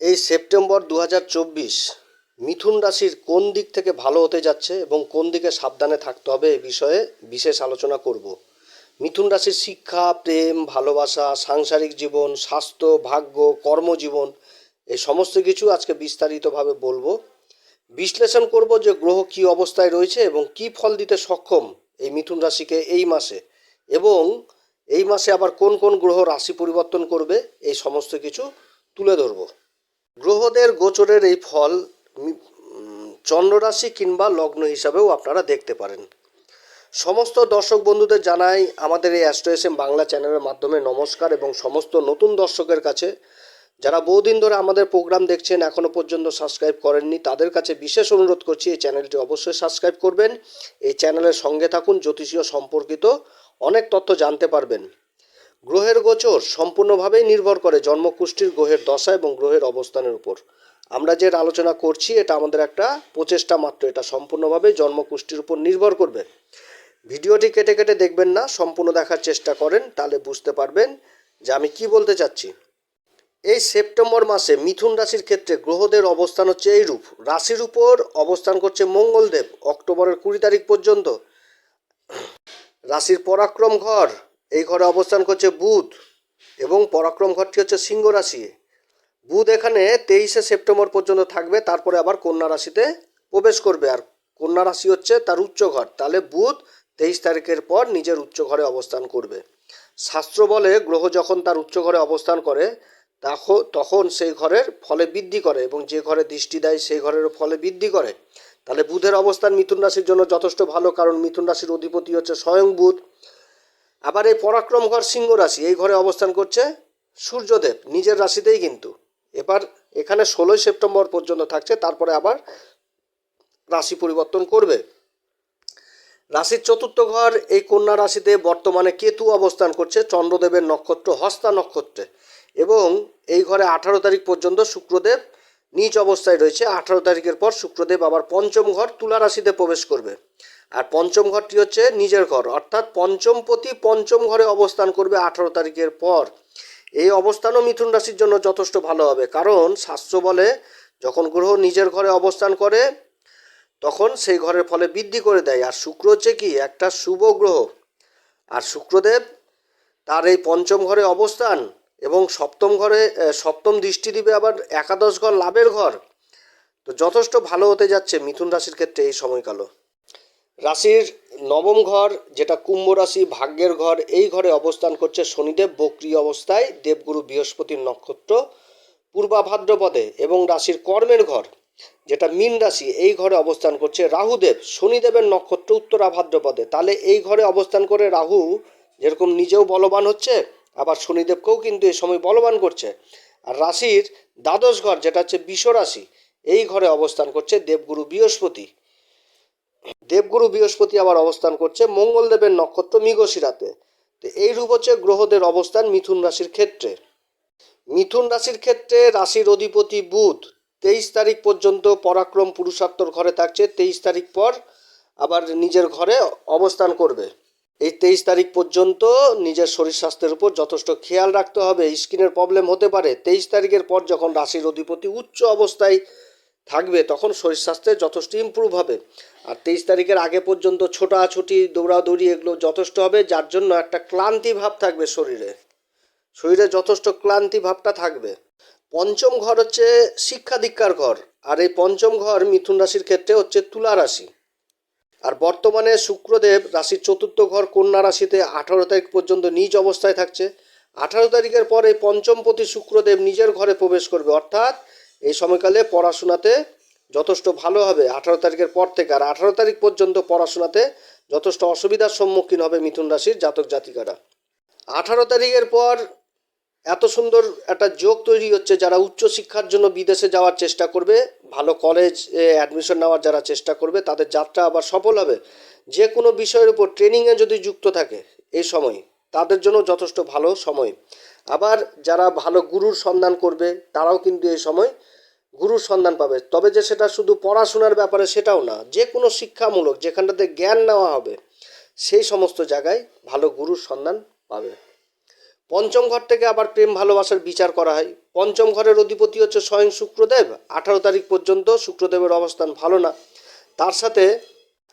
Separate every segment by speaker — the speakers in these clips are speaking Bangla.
Speaker 1: এই সেপ্টেম্বর দু হাজার চব্বিশ মিথুন রাশির কোন দিক থেকে ভালো হতে যাচ্ছে এবং কোন দিকে সাবধানে থাকতে হবে এ বিষয়ে বিশেষ আলোচনা করব। মিথুন রাশির শিক্ষা, প্রেম, ভালোবাসা, সাংসারিক জীবন, স্বাস্থ্য, ভাগ্য, কর্মজীবন এই সমস্ত কিছু আজকে বিস্তারিতভাবে বলব। বিশ্লেষণ করব যে গ্রহ কী অবস্থায় রয়েছে এবং কী ফল দিতে সক্ষম এই মিথুন রাশিকে এই মাসে এবং এই মাসে আবার কোন কোন গ্রহ রাশি পরিবর্তন করবে এই সমস্ত কিছু তুলে ধরবো। গ্রহদের গোচরের এই ফল চন্দ্ররাশি কিংবা লগ্ন হিসাবেও আপনারা দেখতে পারেন। সমস্ত দর্শক বন্ধুদের জানাই আমাদের এই অ্যাস্ট্রো এস বাংলা চ্যানেলের মাধ্যমে নমস্কার এবং সমস্ত নতুন দর্শকের কাছে, যারা বহুদিন ধরে আমাদের প্রোগ্রাম দেখছেন এখনও পর্যন্ত সাবস্ক্রাইব করেননি, তাদের কাছে বিশেষ অনুরোধ করছি এই চ্যানেলটি অবশ্যই সাবস্ক্রাইব করবেন। এই চ্যানেলের সঙ্গে থাকুন, জ্যোতিষীয় সম্পর্কিত অনেক তথ্য জানতে পারবেন। গ্রহের গোচর সম্পূর্ণভাবেই নির্ভর করে জন্মকুষ্ঠির গ্রহের দশা এবং গ্রহের অবস্থানের উপর। আমরা যে আলোচনা করছি, এটা আমাদের একটা প্রচেষ্টা মাত্র। এটা সম্পূর্ণভাবে জন্মকুষ্ঠির উপর নির্ভর করবে। ভিডিওটি কেটে কেটে দেখবেন না, সম্পূর্ণ দেখার চেষ্টা করেন, তাহলে বুঝতে পারবেন যে আমি কি বলতে চাচ্ছি। এই সেপ্টেম্বর মাসে মিথুন রাশির ক্ষেত্রে গ্রহদের অবস্থান হচ্ছে এইরূপ। রাশির উপর অবস্থান করছে মঙ্গলদেব, অক্টোবরের কুড়ি তারিখ পর্যন্ত। রাশির পরাক্রম ঘর এই ঘরে অবস্থান করছে বুধ এবং পরাক্রম ঘরটি হচ্ছে সিংহ রাশি। বুধ এখানে তেইশে সেপ্টেম্বর পর্যন্ত থাকবে, তারপরে আবার কন্যা রাশিতে প্রবেশ করবে। আর কন্যা রাশি হচ্ছে তার উচ্চ ঘর। তাহলে বুধ তেইশ তারিখের পর নিজের উচ্চ ঘরে অবস্থান করবে। শাস্ত্র বলে গ্রহ যখন তার উচ্চ ঘরে অবস্থান করে তখন সেই ঘরের ফলে বৃদ্ধি করে এবং যে ঘরে দৃষ্টি দেয়, সেই ঘরের ফলে বৃদ্ধি করে। তাহলে বুধের অবস্থান মিথুন রাশির জন্য যথেষ্ট ভালো, কারণ মিথুন রাশির অধিপতি হচ্ছে স্বয়ং বুধ। আবার এই পরাক্রম ঘর সিংহ রাশি, এই ঘরে অবস্থান করছে সূর্যদেব, নিজের রাশিতেই কিন্তু। এবার এখানে ষোলোই সেপ্টেম্বর পর্যন্ত থাকছে, তারপরে আবার রাশি পরিবর্তন করবে। রাশির চতুর্থ ঘর, এই কন্যা রাশিতে বর্তমানে কেতু অবস্থান করছে, চন্দ্রদেবের নক্ষত্র, হস্তা নক্ষত্রে। এবং এই ঘরে আঠারো তারিখ পর্যন্ত শুক্রদেব নিচ অবস্থায় রয়েছে। আঠারো তারিখের পর শুক্রদেব আবার পঞ্চম ঘর তুলা রাশিতে প্রবেশ করবে। আর পঞ্চম ঘরটি হচ্ছে নিজের ঘর। অর্থাৎ পঞ্চমপতি পঞ্চম ঘরে অবস্থান করবে আঠারো তারিখের পর। এই অবস্থানও মিথুন রাশির জন্য যথেষ্ট ভালো হবে। কারণ শাস্ত্র বলে, যখন গ্রহ নিজের ঘরে অবস্থান করে, তখন সেই ঘরের ফলে বৃদ্ধি করে দেয়। আর শুক্র হচ্ছে কি? একটা শুভ গ্রহ। আর শুক্রদেব তার এই পঞ্চম ঘরে অবস্থান এবং সপ্তম ঘরে সপ্তম দৃষ্টি দিবে আবার একাদশ ঘর লাভের ঘর। তো যথেষ্ট ভালো হতে যাচ্ছে মিথুন রাশির ক্ষেত্রে এই সময়কালও। রাশির নবম ঘর, যেটা কুম্ভ রাশি, ভাগ্যের ঘর, এই ঘরে অবস্থান করছে শনিদেব, বক্রি অবস্থায় দেবগুরু বৃহস্পতির নক্ষত্র পূর্বা ভাদ্রপদে এবং রাশির কর্মের ঘর, যেটা মীন রাশি, এই ঘরে অবস্থান করছে রাহুদেব, শনিদেবের নক্ষত্র উত্তরা ভাদ্রপদে তাহলে এই ঘরে অবস্থান করে রাহু যেরকম নিজেও বলবান হচ্ছে, আবার শনিদেবকেও কিন্তু এই সময় বলবান করছে। আর রাশির দ্বাদশ ঘর, যেটা হচ্ছে বিষ রাশি এই ঘরে অবস্থান করছে দেবগুরু বৃহস্পতি। দেবগুরু বৃহস্পতি আবার অবস্থান করছে মঙ্গলদেবের নক্ষত্র মৃগশিরাতে। তো এই রূপ হচ্ছে গ্রহদের অবস্থান মিথুন রাশির ক্ষেত্রে। মিথুন রাশির ক্ষেত্রে রাশির অধিপতি বুধ তেইশ তারিখ পর্যন্ত পরাক্রম পুরুষার্থর ঘরে থাকছে, তেইশ তারিখ পর আবার নিজের ঘরে অবস্থান করবে। এই তেইশ তারিখ পর্যন্ত নিজের শরীর স্বাস্থ্যের উপর যথেষ্ট খেয়াল রাখতে হবে, স্কিনের প্রবলেম হতে পারে। তেইশ তারিখের পর যখন রাশির অধিপতি উচ্চ অবস্থায় থাকবে, তখন শরীর স্বাস্থ্যে যথেষ্ট ইমপ্রুভ হবে। আর তেইশ তারিখের আগে পর্যন্ত ছোটাছুটি, দৌড়াদৌড়ি এগুলো যথেষ্ট হবে, যার জন্য একটা ক্লান্তি ভাব থাকবে শরীরে। শরীরে যথেষ্ট ক্লান্তি ভাবটা থাকবে। পঞ্চম ঘর হচ্ছে শিক্ষা দীক্ষার ঘর, আর এই পঞ্চম ঘর মিথুন রাশির ক্ষেত্রে হচ্ছে তুলা রাশি। আর বর্তমানে শুক্রদেব রাশির চতুর্থ ঘর কন্যা রাশিতে আঠারো তারিখ পর্যন্ত নিজ অবস্থায় থাকছে। আঠারো তারিখের পরে পঞ্চমপতি শুক্রদেব নিজের ঘরে প্রবেশ করবে, অর্থাৎ এই সময়কালে পড়াশোনাতে যথেষ্ট ভালো হবে। আঠারো তারিখের পর থেকে আর আঠারো তারিখ পর্যন্ত পড়াশোনাতে যথেষ্ট অসুবিধার সম্মুখীন হবে মিথুন রাশির জাতক জাতিকারা। আঠারো তারিখের পর এত সুন্দর একটা যোগ তৈরি হচ্ছে, যারা উচ্চশিক্ষার জন্য বিদেশে যাওয়ার চেষ্টা করবে, ভালো কলেজ অ্যাডমিশন নেওয়ার যারা চেষ্টা করবে, তাদের যাত্রা আবার সফল হবে। যে কোনো বিষয়ের উপর ট্রেনিংয়ে যদি যুক্ত থাকে এই সময়, তাদের জন্য যথেষ্ট ভালো সময়। আবার যারা ভালো গুরুর সন্ধান করবে, তারাও কিন্তু এই সময় গুরুর সন্ধান পাবে। তবে যে সেটা শুধু পড়াশোনার ব্যাপারে সেটাও না, যে কোনো শিক্ষামূলক যেখানটাতে জ্ঞান নেওয়া হবে, সেই সমস্ত জায়গায় ভালো গুরুর সন্ধান পাবে। পঞ্চম ঘর থেকে আবার প্রেম ভালোবাসার বিচার করা হয়। পঞ্চম ঘরের অধিপতি হচ্ছে স্বয়ং শুক্রদেব। আঠারো তারিখ পর্যন্ত শুক্রদেবের অবস্থান ভালো না। তার সাথে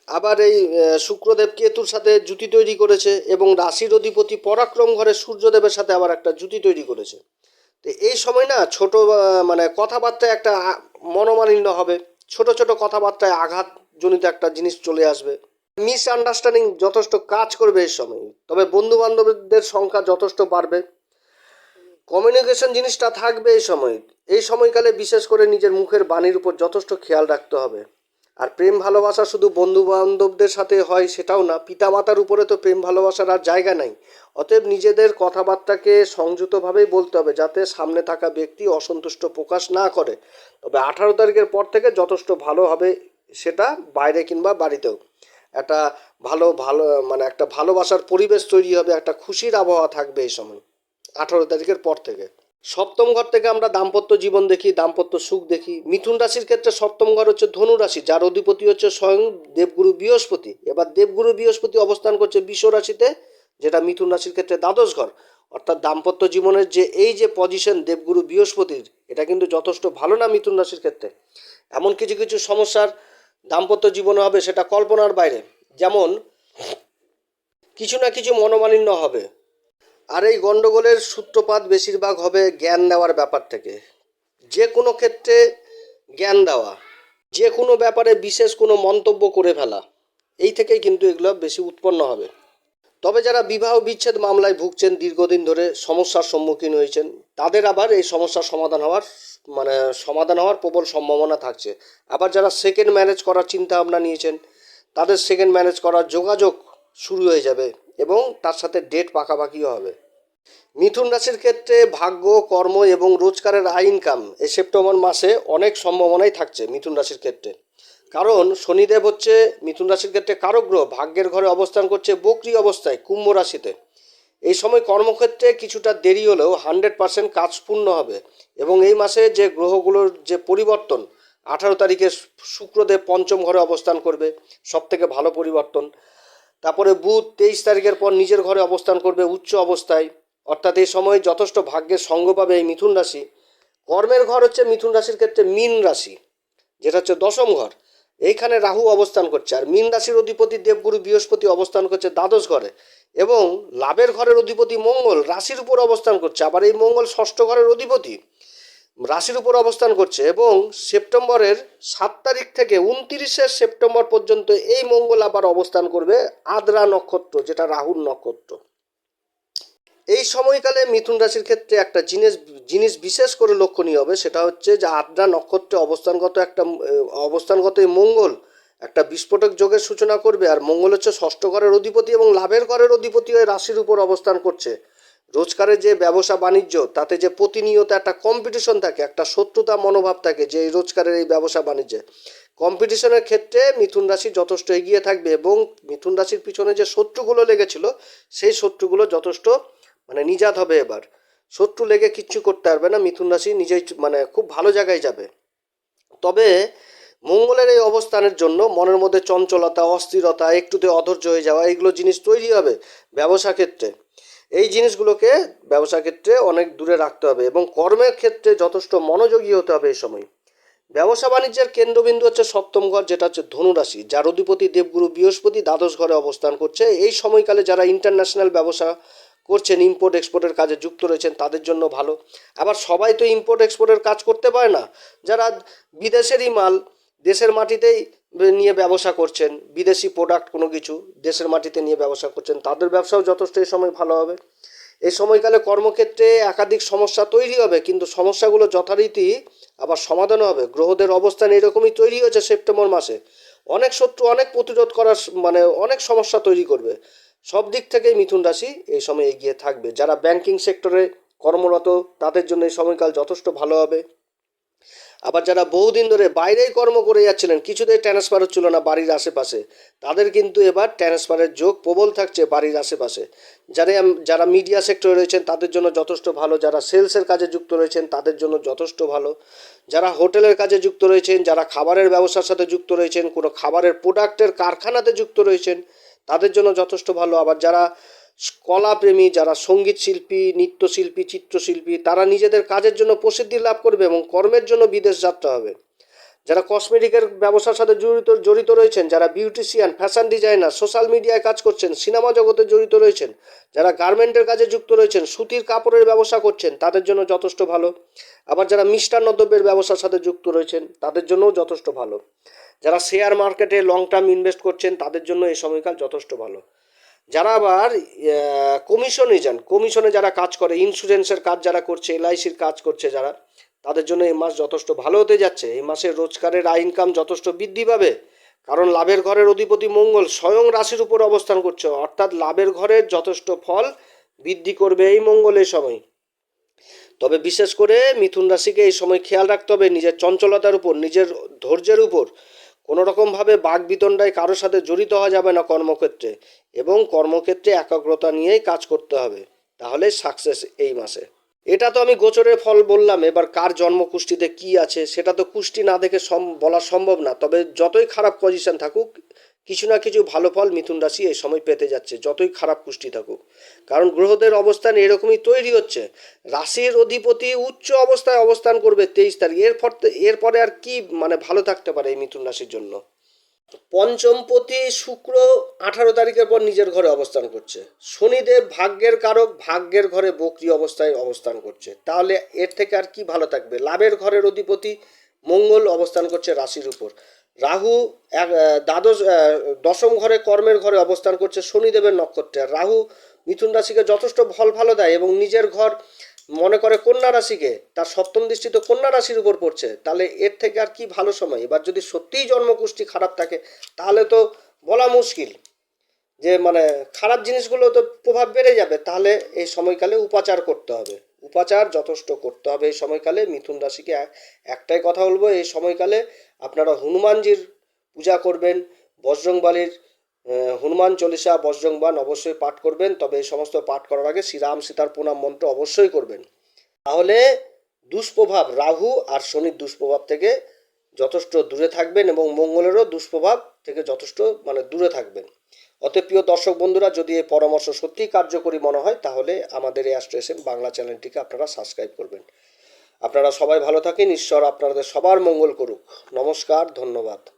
Speaker 1: আবার এই শুক্রদেব কেতুর সাথে জুতি তৈরি করেছে এবং রাশির অধিপতি পরাক্রম ঘরে সূর্যদেবের সাথে আবার একটা জুতি তৈরি করেছে। তো এই সময় না ছোট মানে কথাবার্তায় একটা মনোমালিন্য হবে। ছোট ছোট কথাবার্তায় আঘাতজনিত একটা জিনিস চলে আসবে। মিস আন্ডারস্ট্যান্ডিং যথেষ্ট কাজ করবে এই সময়। তবে বন্ধু বান্ধবদের সংখ্যা যথেষ্ট বাড়বে। কমিউনিকেশন জিনিসটা থাকবে এই সময়। এই সময়কালে বিশেষ করে নিজের মুখের বাণীর উপর যথেষ্ট খেয়াল রাখতে হবে। আর প্রেম ভালোবাসা শুধু বন্ধু বান্ধবদের সাথে হয় সেটাও না, পিতামাতার উপরে তো প্রেম ভালোবাসার আর জায়গা নাই। অতএব নিজেদের কথাবার্তাকে সংযতভাবেই বলতে হবে যাতে সামনে থাকা ব্যক্তি অসন্তুষ্ট প্রকাশ না করে। তবে আঠারো তারিখের পর থেকে যথেষ্ট ভালো হবে সেটা বাইরে কিংবা বাড়িতেও। একটা ভালো ভালো মানে একটা ভালোবাসার পরিবেশ তৈরি হবে, একটা খুশির আবহাওয়া থাকবে এই সময়, আঠারো তারিখের পর থেকে। সপ্তম ঘর থেকে আমরা দাম্পত্য জীবন দেখি, দাম্পত্য সুখ দেখি। মিথুন রাশির ক্ষেত্রে সপ্তম ঘর হচ্ছে ধনু রাশি, যার অধিপতি হচ্ছে স্বয়ং দেবগুরু বৃহস্পতি। এবার দেবগুরু বৃহস্পতি অবস্থান করছে বিশ্ব রাশিতে, যেটা মিথুন রাশির ক্ষেত্রে দ্বাদশ ঘর। অর্থাৎ দাম্পত্য জীবনের যে এই যে পজিশন দেবগুরু বৃহস্পতির, এটা কিন্তু যথেষ্ট ভালো না মিথুন রাশির ক্ষেত্রে। এমন কিছু কিছু সমস্যার দাম্পত্য জীবনে হবে, সেটা কল্পনার বাইরে। যেমন, কিছু না কিছু মনোমালিন্য হবে। আর এই গণ্ডগোলের সূত্রপাত বেশিরভাগ হবে জ্ঞান দেওয়ার ব্যাপার থেকে। যে কোনো ক্ষেত্রে জ্ঞান দেওয়া, যে কোনো ব্যাপারে বিশেষ কোনো মন্তব্য করে ফেলা, এই থেকেই কিন্তু এগুলো বেশি উৎপন্ন হবে। তবে যারা বিবাহ বিচ্ছেদ মামলায় ভুগছেন, দীর্ঘদিন ধরে সমস্যার সম্মুখীন হয়েছেন, তাদের আবার এই সমস্যার সমাধান হওয়ার মানে সমাধান হওয়ার প্রবল সম্ভাবনা থাকছে। আবার যারা সেকেন্ড ম্যারেজ করার চিন্তা ভাবনা নিয়েছেন, তাদের সেকেন্ড ম্যারেজ করার যোগাযোগ শুরু হয়ে যাবে। এবং তার সাথে ডেট পাকাপাকিও হবে। মিথুন রাশির ক্ষেত্রে ভাগ্য, কর্ম এবং রোজগারের আয় ইনকাম এই সেপ্টেম্বর মাসে অনেক সম্ভাবনাই থাকছে মিথুন রাশির ক্ষেত্রে। কারণ শনিদেব হচ্ছে মিথুন রাশির ক্ষেত্রে কারক গ্রহ, ভাগ্যের ঘরে অবস্থান করছে বকরি অবস্থায় কুম্ভ রাশিতে। এই সময় কর্মক্ষেত্রে কিছুটা দেরি হলেও হান্ড্রেড পার্সেন্ট কাজ পূর্ণ হবে এবং এই মাসে যে গ্রহগুলোর যে পরিবর্তন, আঠারো তারিখে শুক্রদেব পঞ্চম ঘরে অবস্থান করবে সব থেকে ভালো পরিবর্তন। তারপরে বুধ তেইশ তারিখের পর নিজের ঘরে অবস্থান করবে উচ্চ অবস্থায়। অর্থাৎ এই সময় যথেষ্ট ভাগ্যের সঙ্গ পাবে এই মিথুন রাশি। কর্মের ঘর হচ্ছে মিথুন রাশির ক্ষেত্রে মীন রাশি, যেটা হচ্ছে দশম ঘর। এইখানে রাহু অবস্থান করছে, আর মীন রাশির অধিপতি দেবগুরু বৃহস্পতি অবস্থান করছে দ্বাদশ ঘরে। এবং লাভের ঘরের অধিপতি মঙ্গল রাশির উপর অবস্থান করছে, আবার এই মঙ্গল ষষ্ঠ ঘরের অধিপতি। রাশির উপর অবস্থান করছে এবং সেপ্টেম্বরের সাত তারিখ থেকে উনতিরিশে সেপ্টেম্বর পর্যন্ত এই মঙ্গল আবার অবস্থান করবে আদ্রা নক্ষত্র, যেটা রাহুর নক্ষত্র। এই সময়কালে মিথুন রাশির ক্ষেত্রে একটা জিনিস জিনিস বিশেষ করে লক্ষণীয় হবে, সেটা হচ্ছে যে আদ্রা নক্ষত্রে অবস্থানগত একটা, অবস্থানগত এই মঙ্গল একটা বিস্ফোটক যোগের সূচনা করবে, আর মঙ্গল হচ্ছে ষষ্ঠ ঘরের অধিপতি এবং লাভের ঘরের অধিপতি হয়ে রাশির উপর অবস্থান করছে। রোজগারের যে ব্যবসা বাণিজ্য, তাতে যে প্রতিনিয়ত একটা কম্পিটিশন থাকে, একটা শত্রুতা মনোভাব থাকে যে এই রোজগারের এই ব্যবসা বাণিজ্যে। কম্পিটিশনের ক্ষেত্রে মিথুন রাশি যথেষ্ট এগিয়ে থাকবে এবং মিথুন রাশির পিছনে যে শত্রুগুলো লেগেছিল, সেই শত্রুগুলো যথেষ্ট মানে নিজাত হবে এবার। শত্রু লেগে কিচ্ছু করতে পারবে না, মিথুন রাশি নিজেই মানে খুব ভালো জায়গায় যাবে। তবে মঙ্গলের এই অবস্থানের জন্য মনের মধ্যে চঞ্চলতা, অস্থিরতা, একটুতে অধৈর্য হয়ে যাওয়া এইগুলো জিনিস তৈরি হবে ব্যবসা ক্ষেত্রে। এই জিনিসগুলোকে ব্যবসা ক্ষেত্রে অনেক দূরে রাখতে হবে এবং কর্মের ক্ষেত্রে যথেষ্ট মনোযোগী হতে হবে এই সময়। ব্যবসা বাণিজ্যের কেন্দ্রবিন্দু হচ্ছে সপ্তম ঘর, যেটা হচ্ছে ধনুরাশি, যার অধিপতি দেবগুরু বৃহস্পতি দ্বাদশ ঘরে অবস্থান করছে। এই সময়কালে যারা ইন্টারন্যাশনাল ব্যবসা করছেন ইম্পোর্ট এক্সপোর্টের কাজে যুক্ত রয়েছেন, তাদের জন্য ভালো। আবার সবাই তো ইম্পোর্ট এক্সপোর্টের কাজ করতে পারে না। যারা বিদেশেরই মাল, দেশের মাটিতেই নিয়ে ব্যবসা করছেন, বিদেশি প্রোডাক্ট কোনো কিছু দেশের মাটিতে নিয়ে ব্যবসা করছেন, তাদের ব্যবসাও যথেষ্ট এই সময় ভালো হবে। এই সময়কালে কর্মক্ষেত্রে একাধিক সমস্যা তৈরি হবে, কিন্তু সমস্যাগুলো যথারীতি আবার সমাধানও হবে। গ্রহদের অবস্থান এরকমই তৈরি হয়েছে সেপ্টেম্বর মাসে। অনেক শত্রু অনেক প্রতিরোধ করার মানে অনেক সমস্যা তৈরি করবে। সব দিক থেকেই মিথুন রাশি এই সময় এগিয়ে থাকবে। যারা ব্যাংকিং সেক্টরে কর্মরত, তাদের জন্য এই সময়কাল যথেষ্ট ভালো হবে। আবার যারা বহুদিন ধরে বাইরেই কর্ম করে যাচ্ছিলেন, কিছুতেই ট্রান্সফার হচ্ছিল না বাড়ির আশেপাশে। তাদের কিন্তু এবার ট্রান্সফারের যোগ প্রবল থাকছে বাড়ির আশেপাশে। যারা যারা মিডিয়া সেক্টরে রয়েছেন, তাদের জন্য যথেষ্ট ভালো। যারা সেলসের কাজে যুক্ত রয়েছেন, তাদের জন্য যথেষ্ট ভালো। যারা হোটেলের কাজে যুক্ত রয়েছেন, যারা খাবারের ব্যবসার সাথে যুক্ত রয়েছেন, কোনো খাবারের প্রোডাক্টের কারখানাতে যুক্ত রয়েছেন, তাদের জন্য যথেষ্ট ভালো। আবার যারা কলাপ্রেমী যারা সংগীত শিল্পী, নৃত্যশিল্পী, চিত্রশিল্পী, তারা নিজেদের কাজের জন্য প্রসিদ্ধি লাভ করবে এবং কর্মের জন্য বিদেশ যাত্রা হবে। যারা কসমেটিকের ব্যবসার সাথে জড়িত জড়িত রয়েছেন, যারা বিউটিশিয়ান, ফ্যাশন ডিজাইনার, সোশ্যাল মিডিয়ায় কাজ করছেন, সিনেমা জগতে জড়িত রয়েছেন, যারা গার্মেন্টের কাজে যুক্ত রয়েছেন, সুতির কাপড়ের ব্যবসা করছেন, তাদের জন্য যথেষ্ট ভালো। আবার যারা মিষ্টান্ন দ্রব্যের ব্যবসার সাথে যুক্ত রয়েছেন, তাদের জন্যও যথেষ্ট ভালো। যারা শেয়ার মার্কেটে লং টার্ম ইনভেস্ট করছেন, তাদের জন্য এই সময়কাল যথেষ্ট ভালো। যারা আবার কমিশনে যান কমিশনে যারা কাজ করে ইন্স্যুরেন্সের কাজ যারা করছে এলআইসির কাজ করছে যারা, তাদের জন্য এই মাস যথেষ্ট ভালো হতে যাচ্ছে। এই মাসে রোজগারের আয় ইনকাম যথেষ্ট বৃদ্ধি পাবে। কারণ লাভের ঘরের অধিপতি মঙ্গল স্বয়ং রাশির উপর অবস্থান করছে। অর্থাৎ লাভের ঘরের যথেষ্ট ফল বৃদ্ধি করবে এই মঙ্গলের সময়। তবে বিশেষ করে মিথুন রাশিকে এই সময় খেয়াল রাখতে হবে। নিজের চঞ্চলতার উপর, নিজের ধৈর্যের উপর। কোনো রকমভাবে বাঘ বিতণ্ডায় কারোর সাথে জড়িত হওয়া যাবে না কর্মক্ষেত্রে এবং কর্মক্ষেত্রে একাগ্রতা নিয়েই কাজ করতে হবে। তাহলে সাকসেস এই মাসে। এটা তো আমি গোচরের ফল বললাম, এবার কার জন্ম কুষ্টিতে কি আছে সেটা তো কুষ্টি না দেখে বলা সম্ভব না। তবে যতই খারাপ পজিশন থাকুক, কিছু না কিছু ভালো ফল মিথুন রাশি এই সময় পেতে যাচ্ছে, যতই খারাপ কুষ্টি থাকুক। কারণ গ্রহদের অবস্থান এরকমই তৈরি হচ্ছে। রাশির অধিপতি উচ্চ অবস্থায় অবস্থান করবে তেইশ তারিখ, এরপর এরপরে আর কি মানে ভালো থাকতে পারে এই মিথুন রাশির জন্য? পঞ্চমপতি শুক্র আঠারো তারিখের পর নিজের ঘরে অবস্থান করছে। শনিদেব ভাগ্যের কারক, ভাগ্যের ঘরে বক্রি অবস্থায় অবস্থান করছে। তাহলে এর থেকে আর কি ভালো থাকবে? লাভের ঘরের অধিপতি মঙ্গল অবস্থান করছে রাশির উপর। রাহু এক দ্বাদশ দশম ঘরে কর্মের ঘরে অবস্থান করছে শনিদেবের নক্ষত্রে। রাহু মিথুন রাশিকে যথেষ্ট ফল ভালো দেয় এবং নিজের ঘর মনে করে কন্যা রাশিকে, তার সপ্তম দৃষ্টি তো কন্যা রাশির উপর পড়ছে, তাহলে এর থেকে আর কি ভালো সময়? এবার যদি সত্যিই জন্মকুষ্টি খারাপ থাকে, তাহলে তো বলা মুশকিল। যে মানে খারাপ জিনিসগুলো তো প্রভাব বেড়ে যাবে, তাহলে এই সময়কালে উপাচার করতে হবে। উপাচার যথেষ্ট করতে হবে এই সময়কালে, মিথুন রাশিকে একটাই কথা বলব, এই সময়কালে আপনারা হনুমানজির পূজা করবেন, বজরংবালির হনুমান চল্লিশা বজরংবান অবশ্যই পাঠ করবেন, তবে এই সমস্ত পাঠ করার আগে শ্রীরাম সীতার প্রণাম মন্ত্র অবশ্যই করবেন। তাহলে দুষ্প্রভাব রাহু আর শনির দুষ্প্রভাব থেকে যথেষ্ট দূরে থাকবেন এবং মঙ্গলেরও দুষ্প্রভাব থেকে যথেষ্ট মানে দূরে থাকবেন। অতএব প্রিয় দর্শক বন্ধুরা, যদি এই পরামর্শ সত্যিই কার্যকরী মনে হয়, তাহলে আমাদের এই অ্যাস্ট্রেসেন বাংলা চ্যানেলটিকে আপনারা সাবস্ক্রাইব করবেন। আপনারা সবাই ভালো থাকেন, ঈশ্বর আপনাদের সবার মঙ্গল করুক। নমস্কার, ধন্যবাদ।